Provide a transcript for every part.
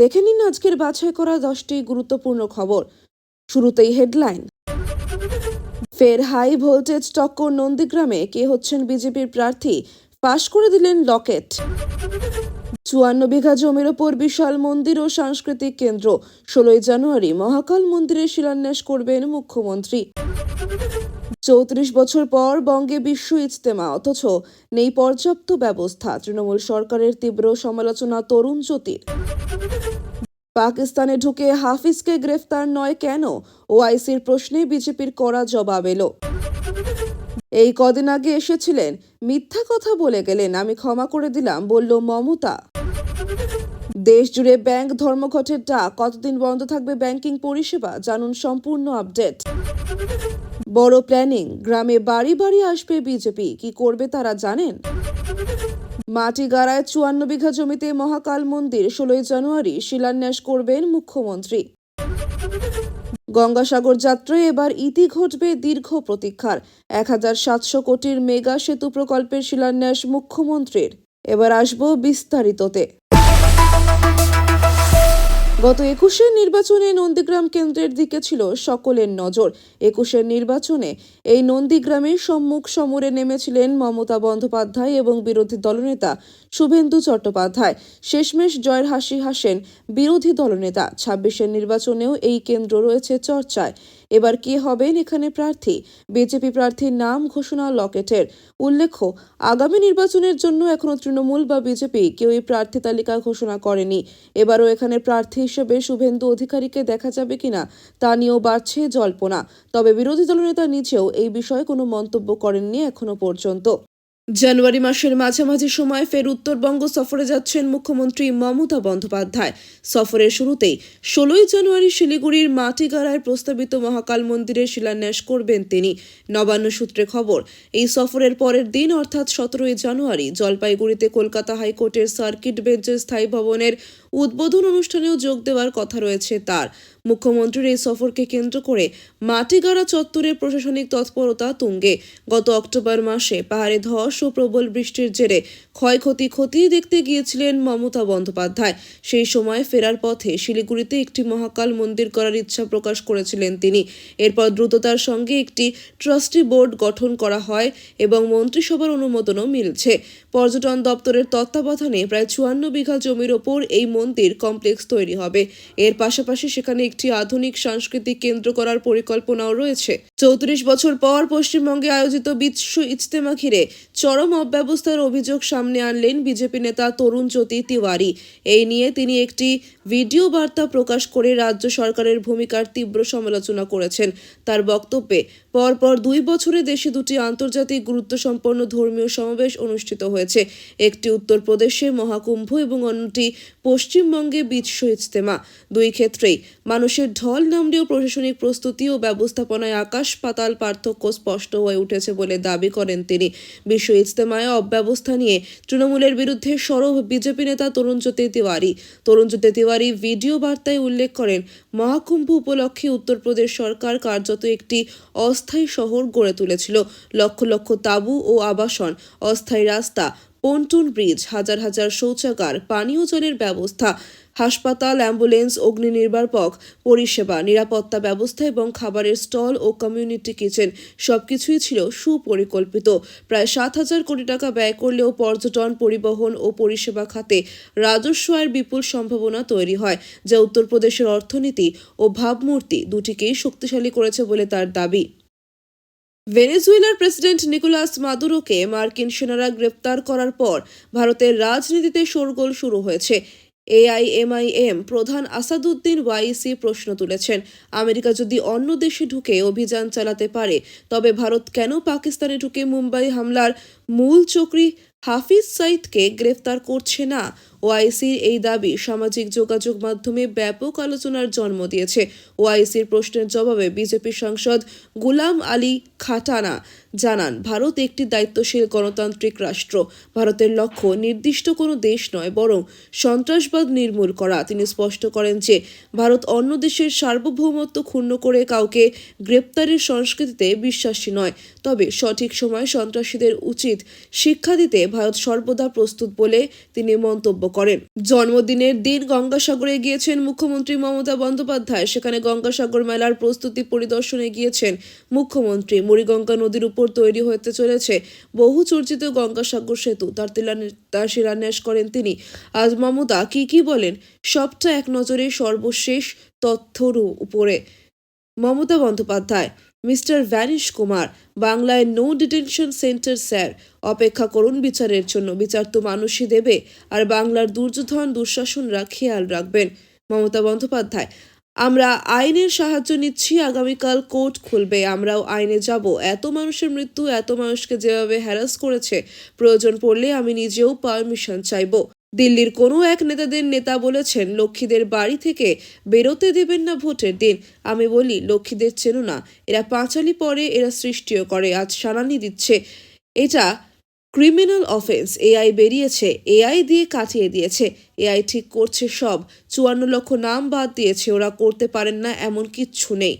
দেখে নিন আজকের বাছাই করা দশটি গুরুত্বপূর্ণ খবর। শুরুতেই হেডলাইন। ফের হাই ভোল্টেজ টক্কর নন্দীগ্রামে কে হচ্ছেন বিজেপির প্রার্থী? পাশ করে দিলেন লকেট। চুয়ান্ন বিঘা জমির ওপর বিশাল মন্দির ও সাংস্কৃতিক কেন্দ্র। ষোলোই জানুয়ারি মহাকাল মন্দিরের শিলান্যাস করবেন মুখ্যমন্ত্রী। চৌত্রিশ বছর পর বঙ্গে বিশ্ব ইজতেমা, অথচ নেই পর্যাপ্ত ব্যবস্থা। তৃণমূল সরকারের তীব্র সমালোচনা তরুণ জ্যোতির। পাকিস্তানে ঢুকে হাফিজকে গ্রেফতার নয় কেন? ওআইসির প্রশ্নে বিজেপির কড়া জবাব এলো। এই কদিন আগে এসেছিলেন, মিথ্যা কথা বলে গেলেন, আমি ক্ষমা করে দিলাম, বলল মমতা। দেশ জুড়ে ব্যাংক ধর্মঘটের ডাক। কতদিন বন্ধ থাকবে ব্যাংকিং পরিষেবা? জানুন সম্পূর্ণ আপডেট। বড় প্ল্যানিং, গ্রামে বাড়ি বাড়ি আসবে বিজেপি। কি করবে তারা জানেন? মাটি গাড়ায় চুয়ান্ন বিঘা জমিতে মহাকাল মন্দির, ষোলোই জানুয়ারি শিলান্যাস করবেন মুখ্যমন্ত্রী। গঙ্গাসাগর যাত্রায় এবার ইতি ঘটবে দীর্ঘ প্রতীক্ষার। এক হাজার সাতশো কোটির মেগা সেতু প্রকল্পের শিলান্যাস মুখ্যমন্ত্রীর। এবার আসব বিস্তারিততে। গত একুশের নির্বাচনে নন্দীগ্রাম কেন্দ্রের দিকে ছিল সকলের নজর। একুশের নির্বাচনে এই নন্দীগ্রামের সম্মুখ সমরে নেমেছিলেন মমতা বন্দ্যোপাধ্যায় এবং বিরোধী দলনেতা শুভেন্দু চট্টোপাধ্যায়। শেষমেশ জয়ের হাসি হাসেন বিরোধী দলনেতা। ছাব্বিশের নির্বাচনেও এই কেন্দ্র রয়েছে চর্চায়। এবার কে হবেন এখানে প্রার্থী? বিজেপি প্রার্থীর নাম ঘোষণা লকেটের। উল্লেখ্য, আগামী নির্বাচনের জন্য এখনও তৃণমূল বা বিজেপি কেউই প্রার্থী তালিকা ঘোষণা করেনি। এবারও এখানে প্রার্থী হিসেবে শুভেন্দু অধিকারীকে দেখা যাবে কিনা তা নিয়েও বাড়ছে জল্পনা। তবে বিরোধী দলনেতা নিজেও এই বিষয়ে কোনো মন্তব্য করেননি এখনও পর্যন্ত। জানুয়ারি মাসের মাঝামাঝি সময় ফের উত্তরবঙ্গ সফরে যাচ্ছেন মুখ্যমন্ত্রী মমতা বন্দ্যোপাধ্যায়। সফরের শুরুতেই ষোলোই জানুয়ারি শিলিগুড়ির মাটিগাড়ায় প্রস্তাবিত মহাকাল মন্দিরের শিলান্যাস করবেন তিনি। নবান্ন সূত্রে খবর, এই সফরের পরের দিন অর্থাৎ সতেরোই জানুয়ারি জলপাইগুড়িতে কলকাতা হাইকোর্টের সার্কিট বেঞ্চের স্থায়ী ভবনের উদ্বোধন অনুষ্ঠানেও যোগ দেওয়ার কথা রয়েছে তার। মুখ্যমন্ত্রীর এই সফরকে কেন্দ্র করে মাটিগাড়া চত্বরে প্রশাসনিক তৎপরতা তুঙ্গে। গত অক্টোবর মাসে পাহাড়ে ধস ও প্রবল বৃষ্টির জেরে ক্ষয়ক্ষতি খতিয়ে দেখতে গিয়েছিলেন মমতা বন্দ্যোপাধ্যায়। সেই সময় ফেরার পথে শিলিগুড়িতে একটি মহাকাল মন্দির করার ইচ্ছা প্রকাশ করেছিলেন তিনি। এরপর দ্রুততার সঙ্গে একটি ট্রাস্টি বোর্ড গঠন করা হয় এবং মন্ত্রিসভার অনুমোদনও মিলছে। পর্যটন দপ্তরের তত্ত্বাবধানে প্রায় চুয়ান্ন বিঘা জমির ওপর এই মন্দির কমপ্লেক্স তৈরি হবে। এর পাশাপাশি সেখানে একটি আধুনিক সাংস্কৃতিক কেন্দ্র করার পরিকল্পনাও রয়েছে। চৌত্রিশ বছর পর পশ্চিমবঙ্গে আয়োজিত বিশ্ব ইজতেমা ঘিরে চরম অব্যবস্থার অভিযোগ সামনে আনলেন বিজেপি নেতা তরুণ জ্যোতি তিওয়ারি। এই নিয়ে তিনি একটি ভিডিও বার্তা প্রকাশ করে রাজ্য সরকারের ভূমিকার তীব্র সমালোচনা করেছেন। তার বক্তব্যে, পরপর দুই বছরে দেশে দুটি আন্তর্জাতিক গুরুত্বসম্পন্ন ধর্মীয় সমাবেশ অনুষ্ঠিত হয়েছে। একটি উত্তরপ্রদেশে মহাকুম্ভ এবং অন্যটি পশ্চিমবঙ্গে বিশ্ব ইজতেমা। দুই ক্ষেত্রেই মানুষের ঢল নামলেও প্রশাসনিক প্রস্তুতি ও ব্যবস্থাপনায় আকাশ পাতাল পার্থক্য স্পষ্ট হয়ে উঠেছে বলে দাবি করেন তিনি। বিশ্ব ইজতেমায় অব্যবস্থা নিয়ে তৃণমূলের বিরুদ্ধে সরব বিজেপি নেতা তরুণজ্যোতি তিওয়ারি। তরুণজ্যোতি তিওয়ারি ভিডিও বার্তায় উল্লেখ করেন, মহাকুম্ভ উপলক্ষে উত্তরপ্রদেশ সরকার কার্যত একটি অস্থায়ী শহর গড়ে তুলেছিল। লক্ষ লক্ষ তাঁবু ও আবাসন, অস্থায়ী রাস্তা, পন্টুন ব্রিজ, হাজার হাজার শৌচাগার, পানীয় জলের ব্যবস্থা হাসপাতাল, অ্যাম্বুলেন্স অগ্নি নির্বাপক পরিষেবা, নিরাপত্তা ব্যবস্থা এবং খাবারের স্টল ও কমিউনিটি কিচেন সবকিছুই ছিল সুপরিকল্পিত। প্রায় সাত হাজার কোটি টাকা ব্যয় করলেও পর্যটন, পরিবহন ও পরিষেবা খাতে রাজস্ব আয়ের বিপুল সম্ভাবনা তৈরি হয়, যা উত্তরপ্রদেশের অর্থনীতি ও ভাবমূর্তি দুটিকেই শক্তিশালী করেছে বলে তার দাবি। ভেনেজুয়েলার প্রেসিডেন্ট নিকোলাস মাদুরোকে মার্কিন সেনারা গ্রেপ্তার করার পর ভারতের রাজনীতিতে শোরগোল শুরু হয়েছে। এআইএমআইএম প্রধান আসাদুদ্দিন ওয়াইসি প্রশ্ন তুলেছেন। আমেরিকা যদি অন্য দেশে ঢুকে অভিযান চালাতে পারে, তবে ভারত কেন পাকিস্তানে ঢুকে মুম্বাই হামলার মূল চক্রী হাফিজ সাইদকে গ্রেফতার করছে না। ওআইসির এই দাবি সামাজিক যোগাযোগ মাধ্যমে ব্যাপক আলোচনার জন্ম দিয়েছে। ওআইসির প্রশ্নের জবাবে বিজেপি সাংসদ গুলাম আলী খাটানা জানান, ভারত একটি দায়িত্বশীল গণতান্ত্রিক রাষ্ট্র। ভারতের লক্ষ্য নির্দিষ্ট কোনো দেশ নয়, বরং সন্ত্রাসবাদ নির্মূল করা। তিনি স্পষ্ট করেন যে, ভারত অন্য দেশের সার্বভৌমত্ব ক্ষুণ্ণ করে কাউকে গ্রেপ্তারের সংস্কৃতিতে বিশ্বাসী নয়। তবে সঠিক সময় সন্ত্রাসীদের উচিত শিক্ষা দিতে ভারত সর্বদা প্রস্তুত বলে তিনি মন্তব্য করেন। জন্মদিনের দিন গঙ্গাসাগরে গিয়েছেন মুখ্যমন্ত্রী মমতা বন্দ্যোপাধ্যায়। সেখানে গঙ্গাসাগর মেলার প্রস্তুতি পরিদর্শনে গিয়েছেন মুখ্যমন্ত্রী। মুড়িগঙ্গা নদীর উপর তৈরি হতে চলেছে বহু চর্চিত গঙ্গাসাগর সেতু। তার তার শিলান্যাস করেন তিনি। আজ মমতা কি কি বলেন? সবটা এক নজরে সর্বশেষ তথ্যর উপরে। মমতা বন্দ্যোপাধ্যায় মিস্টার ভ্যানিশ কুমার, বাংলায় নো ডিটেনশন সেন্টার স্যার অপেক্ষা করুন বিচারের জন্য। বিচার তো মানুষই দেবে, আর বাংলার দুর্যোধন দুঃশাসনরা খেয়াল রাখবেন। মমতা বন্দ্যোপাধ্যায়, আমরা আইনের সাহায্য নিচ্ছি, আগামীকাল কোর্ট খুলবে। আমরাও আইনে যাব। এত মানুষের মৃত্যু, এত মানুষকে যেভাবে হ্যারাস করেছে, প্রয়োজন পড়লে আমি নিজেও পারমিশন চাইব। দিল্লির কোনো এক নেতাদের নেতা বলেছেন, লক্ষ্মীদের বাড়ি থেকে বেরোতে দেবেন না ভোটের দিন। আমি বলি, লক্ষ্মীদের চেনো না। এরা পাঁচালি পরে, এরা সৃষ্টিও করে, আজ সানানি দিচ্ছে। এটা ক্রিমিনাল অফেন্স, এআই বেরিয়েছে, এআই দিয়ে কাটিয়ে দিয়েছে। এআই ঠিক করছে সব, চুয়ান্ন লক্ষ নাম বাদ দিয়েছে, ওরা করতে পারেন না এমন কিচ্ছু নেই।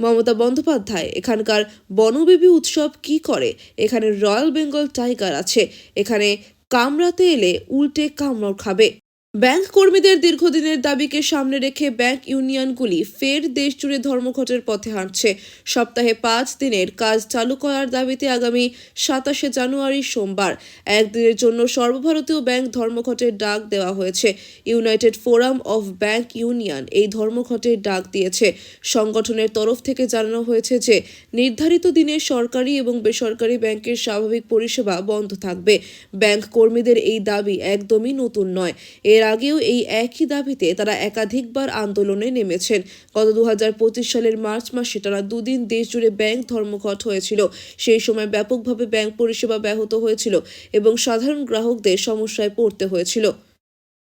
মমতা বন্দ্যোপাধ্যায়, এখানকার বনবেবী উৎসব কি করে? এখানে রয়্যাল বেঙ্গল টাইগার আছে, এখানে কামড়াতে এলে উল্টে কামড় খাবে। ব্যাংক কর্মীদের দীর্ঘদিনের দাবিকে সামনে রেখে ব্যাংক ইউনিয়নগুলি ফের দেশ জুড়ে ধর্মঘটের পথে হাঁটছে। সপ্তাহে পাঁচ দিনের কাজ চালু করার দাবিতে আগামী সাতাশে জানুয়ারি সোমবার একদিনের জন্য সর্বভারতীয় ব্যাংক ধর্মঘটের ডাক দেওয়া হয়েছে। United Forum of Bank Union এই ধর্মঘটের ডাক দিয়েছে। সংগঠনের তরফ থেকে জানানো হয়েছে যে, নির্ধারিত দিনে সরকারি এবং বেসরকারি ব্যাংকের স্বাভাবিক পরিষেবা বন্ধ থাকবে। ব্যাংক কর্মীদের এই দাবি একদমই নতুন নয়। এর আগেও এই একই দাবিতে তারা একাধিকবার আন্দোলনে নেমেছেন। গত দুহাজার পঁচিশ সালের মার্চ মাসে টানা দুদিন দেশ জুড়ে ব্যাংক ধর্মঘট হয়েছিল। সেই সময় ব্যাপকভাবে ব্যাংক পরিষেবা ব্যাহত হয়েছিল এবং সাধারণ গ্রাহকদের সমস্যায় পড়তে হয়েছিল।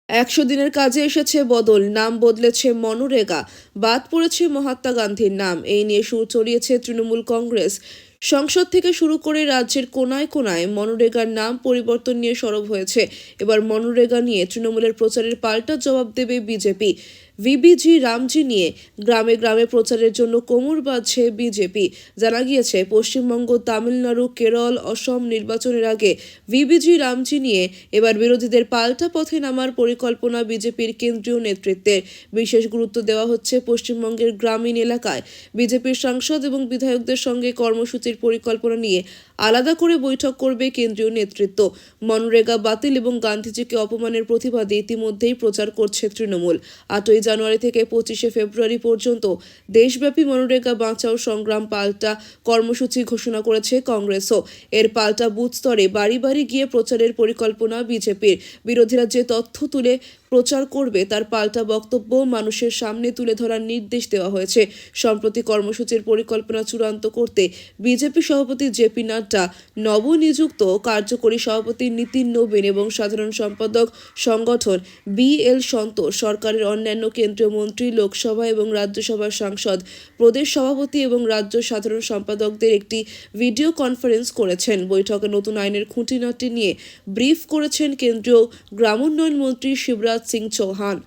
একশো দিনের কাজে এসেছে বদল, নাম বদলেছে মনরেগা, বাদ পড়েছে মহাত্মা গান্ধীর নাম। এই নিয়ে সুর চড়িয়েছে তৃণমূল কংগ্রেস। সংসদ থেকে শুরু করে রাজ্যের কোনায় কোনায় মনরেগার নাম পরিবর্তন নিয়ে সরব হয়েছে। এবার মনরেগা নিয়ে তৃণমূলের প্রচারের পাল্টা জবাব দেবে বিজেপি। ভিবিজি রামজি নিয়ে গ্রামে গ্রামে প্রচারের জন্য কোমর বাঁধছে বিজেপি। জানা গিয়েছে, পশ্চিমবঙ্গ, তামিলনাড়ু, কেরল, অসম নির্বাচনের আগে ভিবিজি রামজি নিয়ে এবার বিরোধীদের পাল্টা পথে নামার পরিকল্পনা বিজেপির কেন্দ্রীয় নেতৃত্বের বিশেষ গুরুত্ব দেওয়া হচ্ছে পশ্চিমবঙ্গের গ্রামীণ এলাকায়। বিজেপির সাংসদ এবং বিধায়কদের সঙ্গে কর্মসূচির পরিকল্পনা নিয়ে আলাদা করে বৈঠক করবে কেন্দ্রীয় নেতৃত্ব। মনরেগা, বাতিল এবং গান্ধীজিকে অপমানের প্রতিবাদে ইতিমধ্যেই প্রচার করছে তৃণমূল। আটই জানুয়ারি থেকে পঁচিশে ফেব্রুয়ারি পর্যন্ত দেশব্যাপী মনরেগা বাঁচাও সংগ্রাম পাল্টা কর্মসূচি ঘোষণা করেছে কংগ্রেসও। এর পাল্টা বুথ স্তরে বাড়ি বাড়ি গিয়ে প্রচারের পরিকল্পনা বিজেপির। বিরোধীরা যে তথ্য তুলে প্রচার করবে, তার পাল্টা বক্তব্য মানুষের সামনে তুলে ধরার নির্দেশ দেওয়া হয়েছে। সম্প্রতি কর্মসূচির পরিকল্পনা চূড়ান্ত করতে বিজেপি সভাপতি জেপি নাড্ডা, নবনিযুক্ত কার্যকরী সভাপতি নীতিন নবীন এবং সাধারণ সম্পাদক সংগঠন বি এল সন্তোষ, সরকারের অন্যান্য কেন্দ্রীয় মন্ত্রী, লোকসভা এবং রাজ্যসভার সাংসদ, প্রদেশ সভাপতি এবং রাজ্য সাধারণ সম্পাদকদের একটি ভিডিও কনফারেন্স করেছেন। বৈঠকে নতুন আইনের খুঁটিনাটি নিয়ে ব্রিফ করেছেন কেন্দ্রীয় গ্রামোন্নয়ন মন্ত্রী শিবরাজ সিং চৌহান।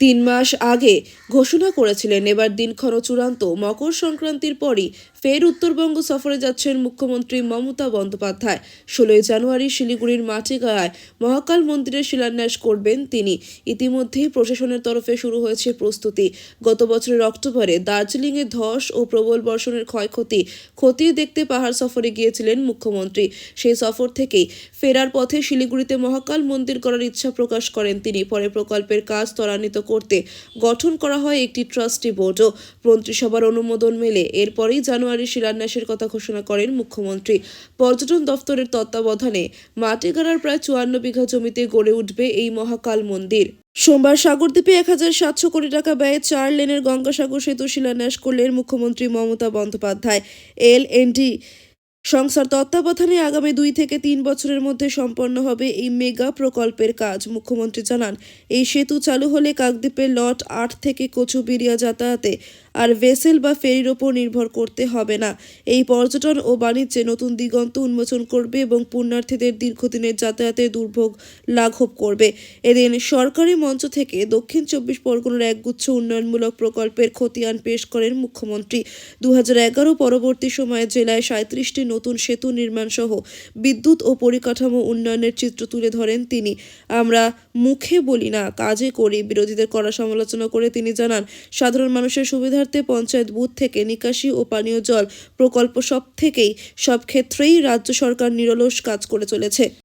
তিন মাস আগে ঘোষণা করেছিলেন, এবার দিনক্ষণ চূড়ান্ত। মকর সংক্রান্তির পরই ফের উত্তরবঙ্গ সফরে যাচ্ছেন মুখ্যমন্ত্রী মমতা বন্দ্যোপাধ্যায়। ষোলোই জানুয়ারি শিলিগুড়ির মাটিগাড়ায় মহাকাল মন্দিরের শিলান্যাস করবেন তিনি। ইতিমধ্যেই প্রশাসনের তরফে শুরু হয়েছে প্রস্তুতি। গত বছরের অক্টোবরে দার্জিলিংয়ে ধস ও প্রবল বর্ষণের ক্ষয়ক্ষতি খতিয়ে দেখতে পাহাড় সফরে গিয়েছিলেন মুখ্যমন্ত্রী। সেই সফর থেকেই ফেরার পথে শিলিগুড়িতে মহাকাল মন্দির করার ইচ্ছা প্রকাশ করেন তিনি। পরে প্রকল্পের কাজ ত্বরান্বিত করতে গঠন করা হয় একটি ট্রাস্টি বোর্ডও। মন্ত্রিসভার অনুমোদন মেলে। এরপরেই জানুয়ারি শিলান্যাসের কথা ঘোষণা করেন মুখ্যমন্ত্রী। পর্যটন দফতরের তত্ত্বাবধানে মাটিগাড়ার প্রায় চুয়ান্ন বিঘা জমিতে গড়ে উঠবে এই মহাকাল মন্দির। সোমবার সাগরদ্বীপে এক হাজার সাতশো কোটি টাকা ব্যয়ে চার লেনের গঙ্গাসাগর সেতু শিলান্যাস করলেন মুখ্যমন্ত্রী মমতা বন্দ্যোপাধ্যায়। এল এনডি সংস্থার তত্ত্বাবধানে আগামী দুই থেকে তিন বছরের মধ্যে সম্পন্ন হবে এই মেগা প্রকল্পের কাজ, মুখ্যমন্ত্রী জানান। এই সেতু চালু হলে কাকদ্বীপের লট আট থেকে কচুবিরিয়া যাতায়াতে আর ভেসেল বা ফেরির ওপর নির্ভর করতে হবে না। এই পর্যটন ও বাণিজ্যে নতুন দিগন্ত উন্মোচন করবে এবং পুণ্যার্থীদের দীর্ঘদিনের যাতায়াতের দুর্ভোগ লাঘব করবে। এদিন সরকারি মঞ্চ থেকে দক্ষিণ চব্বিশ পরগনার একগুচ্ছ উন্নয়নমূলক প্রকল্পের খতিয়ান পেশ করেন মুখ্যমন্ত্রী। দু হাজার এগারো পরবর্তী সময়ে জেলায় সাঁত্রিশটি নতুন সেতু নির্মাণ সহ বিদ্যুৎ ও পরিকাঠামো উন্নয়নের চিত্র তুলে ধরেন তিনি। আমরা মুখে বলি না, কাজে করি, বিরোধীদের কড়া সমালোচনা করে তিনি জানান, সাধারণ মানুষের সুবিধার্থে পঞ্চায়েত বুথ থেকে নিকাশি ও পানীয় জল প্রকল্প সব থেকেই সব ক্ষেত্রেই রাজ্য সরকার নিরলস কাজ করে চলেছে।